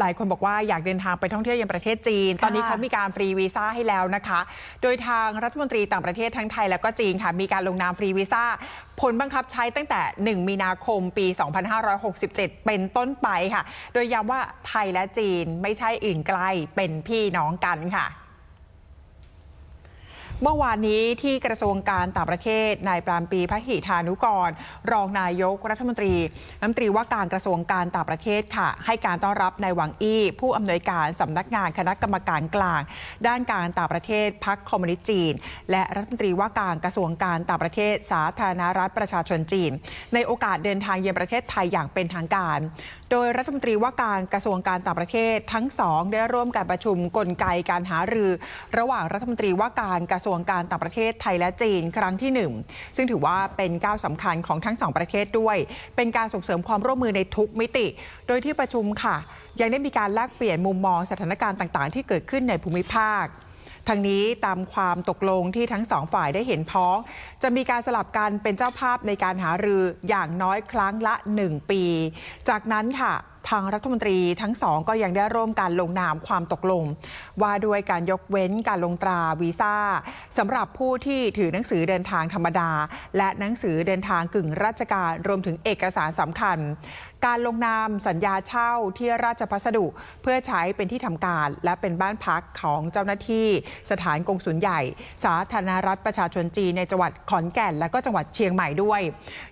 หลายคนบอกว่าอยากเดินทางไปท่องเที่ยวยังประเทศจีนค่ะตอนนี้เขามีการฟรีวีซ่าให้แล้วนะคะ โดยทางรัฐมนตรีต่างประเทศทั้งไทยและก็จีนค่ะ มีการลงนามฟรีวีซ่า ผลบังคับใช้ตั้งแต่ 1 มีนาคมปี 2567 เป็นต้นไปค่ะ โดยย้ำว่าไทยและจีนไม่ใช่อื่นไกลเป็นพี่น้องกันค่ะ เมื่อวานนี้ที่กระทรวงการต่างประเทศนายปรามปีพระหิธานุกร รองนายกรัฐมนตรีรัฐมนตรีว่าการกระทรวงการต่างประเทศค่ะ ให้การต้อนรับนายหวังอี้ ผู้อำนวยการสำนักงานคณะกรรมการกลาง ด้านการต่างประเทศพรรคคอมมิวนิสต์จีน และรัฐมนตรีว่าการกระทรวงการต่างประเทศสาธารณรัฐประชาชนจีน ในโอกาสเดินทางเยือนประเทศไทยอย่างเป็นทางการ โดยรัฐมนตรีว่าการกระทรวงการต่างประเทศทั้งสองได้ร่วมการประชุมกลไกการหารือ ระหว่างรัฐมนตรีว่าการกระทรวงการต่างประเทศไทยและจีนครั้งที่หนึ่งซึ่งถือว่าเป็นก้าวสำคัญของทั้งสองประเทศด้วย เป็นการส่งเสริมความร่วมมือในทุกมิติ โดยที่ประชุมค่ะ ยังได้มีการแลกเปลี่ยนมุมมองสถานการณ์ต่าง ๆ ที่เกิดขึ้นในภูมิภาคทั้งนี้ตามความตกลงที่ทั้งสองฝ่ายได้เห็นพ้อง จะมีการสลับกันเป็นเจ้าภาพในการหารืออย่างน้อยครั้งละ 1 ปี จากนั้นค่ะ ทางรัฐมนตรีทั้งสองก็ยังได้ร่วมการลงนามความตกลง ว่าด้วยการยกเว้นการลงตราวีซ่าสำหรับผู้ที่ถือหนังสือเดินทางธรรมดา และหนังสือเดินทางกึ่งราชการรวมถึงเอกสารสำคัญ การลงนามสัญญาเช่าที่ราชพัสดุ เพื่อใช้เป็นที่ทำการ และเป็นบ้านพักของเจ้าหน้าที่สถานกงสุลใหญ่ สาธารณรัฐประชาชนจีนในจังหวัดขอนแก่น และก็จังหวัดเชียงใหม่ด้วย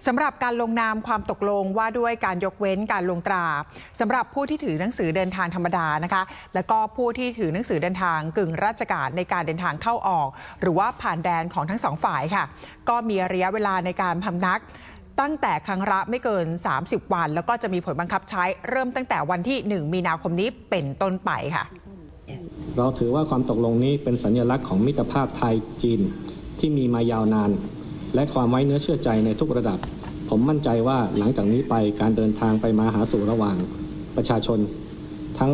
สำหรับการลงนามความตกลงว่าด้วยการยกเว้นการลงตราสำหรับผู้ที่ถือหนังสือเดินทางธรรมดานะคะ แล้วก็ผู้ที่ถือหนังสือเดินทางกึ่งราชการในการเดินทางเข้าออก หรือว่าผ่านแดนของทั้งสองฝ่ายค่ะ ก็มีระยะเวลาในการพำนักตั้งแต่ครั้งละไม่เกิน 30 วัน แล้วก็จะมีผลบังคับใช้เริ่มตั้งแต่วันที่ 1 มีนาคมนี้เป็นต้นไปค่ะ เราถือว่าความตกลงนี้เป็นสัญลักษณ์ของมิตรภาพไทยจีนที่มีมายาวนาน และความไว้เนื้อเชื่อใจในทุกระดับ ผมมั่นใจว่าหลังจากนี้ไปการเดินทางไปมาหาสู่ระหว่างประชาชน ทั้ง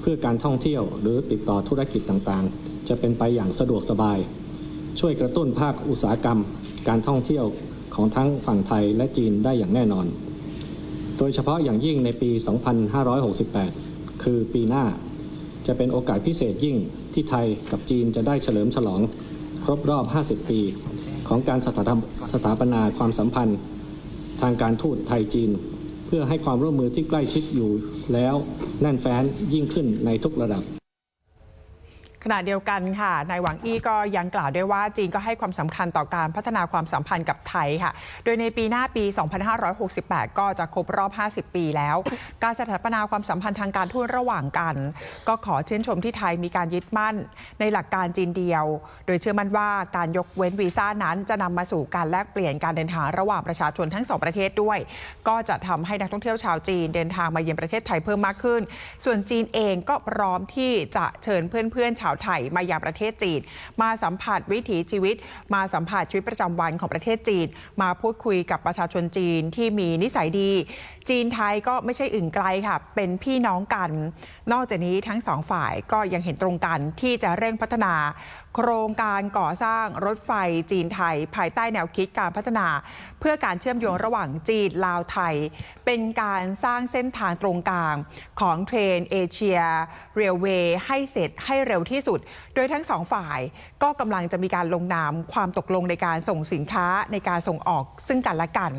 เพื่อการท่องเที่ยวหรือติดต่อธุรกิจต่างๆ จะเป็นไปอย่างสะดวกสบาย ช่วยกระตุ้นภาคอุตสาหกรรม การท่องเที่ยวของทั้งฝั่งไทยและจีนได้อย่างแน่นอน โดยเฉพาะอย่างยิ่งในปี 2568 คือปีหน้า จะเป็นโอกาสพิเศษยิ่งที่ไทยกับจีนจะได้เฉลิมฉลอง ครบรอบ 50 ปี ของการสถาสถาปนาความสัมพันธ์ ทางการทูตไทยจีน เพื่อให้ความร่วมมือที่ใกล้ชิดอยู่แล้วแน่นแฟ้นยิ่งขึ้นในทุกระดับ ขณะเดียวกันค่ะนายหวังอี้ก็ยังกล่าวด้วยว่าจีนก็ให้ความสำคัญต่อการพัฒนาความสัมพันธ์กับไทยค่ะ โดยในปีหน้าปี 2568 ก็จะครบรอบ 50 ปีแล้ว การสถาปนาความสัมพันธ์ทางการทูตระหว่างกัน ก็ขอชื่นชมที่ไทยมีการยึดมั่น ในหลักการจีนเดียว โดยเชื่อมั่นว่าการยกเว้นวีซ่านั้นจะนำมาสู่การแลกเปลี่ยนการเดินทางระหว่างประชาชนทั้งสองประเทศด้วย ก็จะทำให้นักท่องเที่ยวชาวจีนเดินทางมาเยือนประเทศไทยเพิ่มมากขึ้น ส่วนจีนเองก็พร้อมที่จะเชิญเพื่อนๆชาวาวไทยมายังประเทศจีน มาสัมผัสวิถีชีวิต มาสัมผัสชีวิตประจำวันของประเทศจีน มาพูดคุยกับประชาชนจีนที่มีนิสัยดี จีนไทยก็ไม่ใช่อื่นไกลค่ะ เป็นพี่น้องกัน นอกจากนี้ทั้งสองฝ่ายก็ยังเห็นตรงกันที่จะเร่งพัฒนา โครงการก่อสร้างรถไฟจีนไทย ภายใต้แนวคิดการพัฒนา เพื่อการเชื่อมโยงระหว่างจีนลาวไทย เป็นการสร้างเส้นทางตรงกลางของเทรนเอเชียเรลเวย์ให้เสร็จให้เร็วที่สุด โดยทั้งสองฝ่ายก็กำลังจะมีการลงนามความตกลงในการส่งสินค้าในการส่งออกซึ่งกันและกัน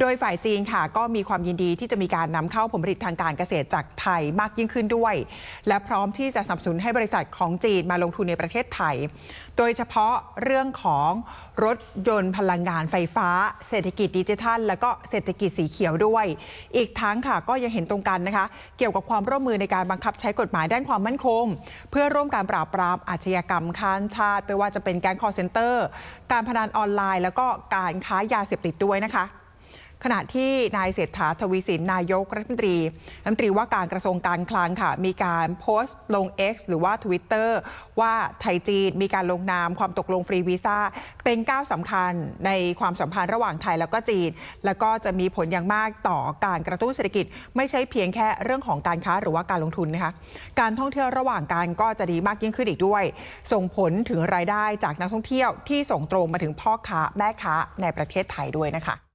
โดยฝ่ายจีนค่ะก็มีความยินดีที่จะมีการนำเข้าผลผลิตทางการเกษตรจากไทยมากยิ่งขึ้นด้วย และพร้อมที่จะสนับสนุนให้บริษัทของจีนมาลงทุนในประเทศไทย โดยเฉพาะเรื่องของรถยนต์พลังงานไฟฟ้า เศรษฐกิจดิจิทัล และก็เศรษฐกิจสีเขียวด้วย อีกทั้งค่ะก็ยังเห็นตรงกันนะคะ เกี่ยวกับความร่วมมือในการบังคับใช้กฎหมายด้านความมั่นคง เพื่อร่วมการปราบปรามอาชญากรรมข้ามชาติไม่ว่าจะเป็นแก๊งคอร์เซนเตอร์ การพนันออนไลน์ แล้วก็การค้ายาเสพติดด้วยนะคะ ขณะที่นายเศรษฐาทวีสินนายกรัฐมนตรีรัฐมนตรีว่าการกระทรวงการคลังค่ะ มีการโพสต์ลง X หรือว่า Twitter ว่าไทยจีนมีการลงนามความตกลงฟรีวีซ่า เป็นก้าวสำคัญในความสัมพันธ์ระหว่างไทยแล้วก็จีน แล้วก็จะมีผลอย่างมากต่อการกระตุ้นเศรษฐกิจ ไม่ใช่เพียงแค่เรื่องของการค้าหรือว่าการลงทุนนะคะการท่องเที่ยวระหว่างกันก็จะดีมากยิ่งขึ้นอีกด้วย ส่งผลถึงรายได้จากนักท่องเที่ยวที่ส่งตรงมาถึงพ่อค้าแม่ค้าในประเทศไทยด้วยนะคะ